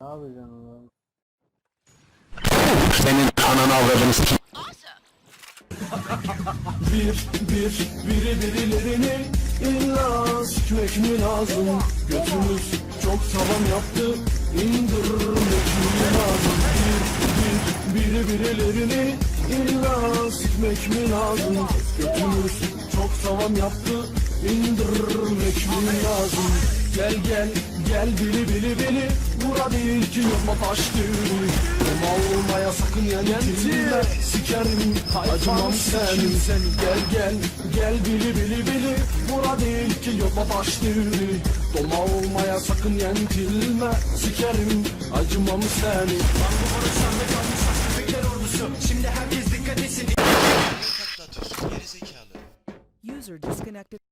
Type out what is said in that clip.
Ne yapacaksın lan? Senin ananı avradını s**eyim. Bir, bir, biri birilerini illa sikmek mi lazım? Götümüz çok tavan yaptı, indirmek mi lazım? Bir, bir, biri birilerini illa sikmek mi lazım? Götümüz çok tavan yaptı, indirmek mi lazım? Gel gel, gel bili bili bili Bura değil ki yapma taş düğünü Ama olmaya sakın yentilme Sikerim, acımam senin sen. Gel gel, gel bili bili bili Bura değil ki yapma taş düğünü Doma olmaya sakın yentilme Sikerim, acımam seni Lan bu barış sende kalmış saklı bekler ordusu Şimdi herkes dikkat etsin. Takla atıyorsun geri zekalı. User disconnected.